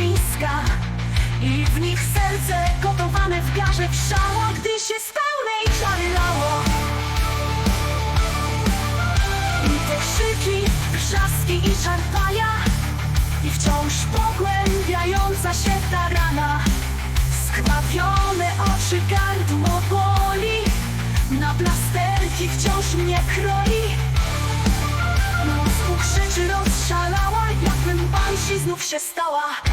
miska I w nich serce gotowane w garze wrzało Gdy się z pełnej czary lało. I te krzyki, wrzaski i szarpania I wciąż pogłębiająca się ta rana. Skrwawione oczy, gardło boli Na plasterki wciąż mnie kroi. Mózgu krzyczy rozszalała Jakbym banshee znów się stała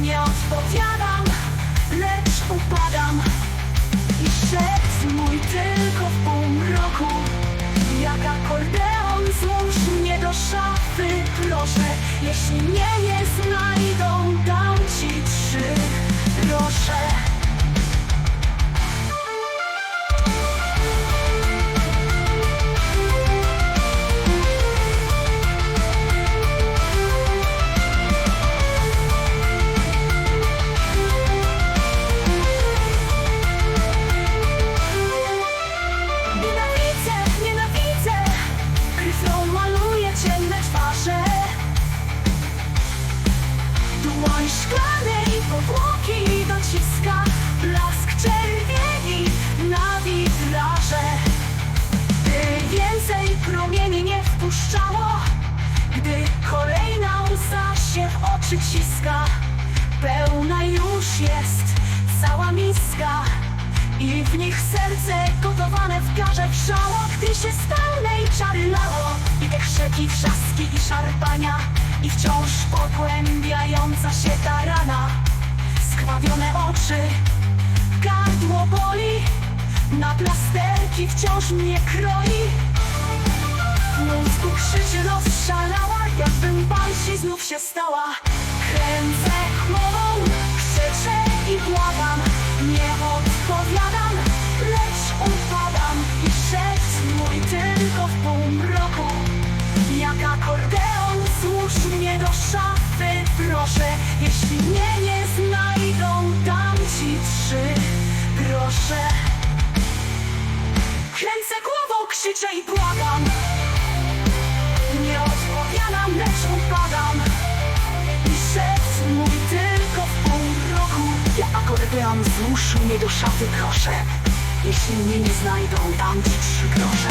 Nie odpowiadam, lecz upadam. I szedł mój tylko w półmroku Jak akordeon złóż mnie do szafy Proszę, jeśli nie znajdą Dłoń szklanej powłoki dociska Blask czerwieni na witraże By więcej promieni nie wpuszczało Gdy kolejna łza się w oczy ciska. Pełna już jest cała miska i w nich serce gotowane w garze wrzało. Gdy się pełnej czary lało I te krzeki, wrzaski i szarpania I wciąż pogłębiająca się ta rana. Skrwawione oczy, gardło boli. Na plasterki wciąż mnie kroi. W mózgu krzyczy rozszalała. Jakbym banshee znów się stała mnie nie znajdą Dam ci trzy. Grosze Kręcę głową, krzyczę i błagam nie odpowiadam, lecz upadam. I szedł mój tylko w pół roku. Ja akordeon złóż mnie do szafy proszę. Jeśli mnie nie znajdą, dam ci trzy grosze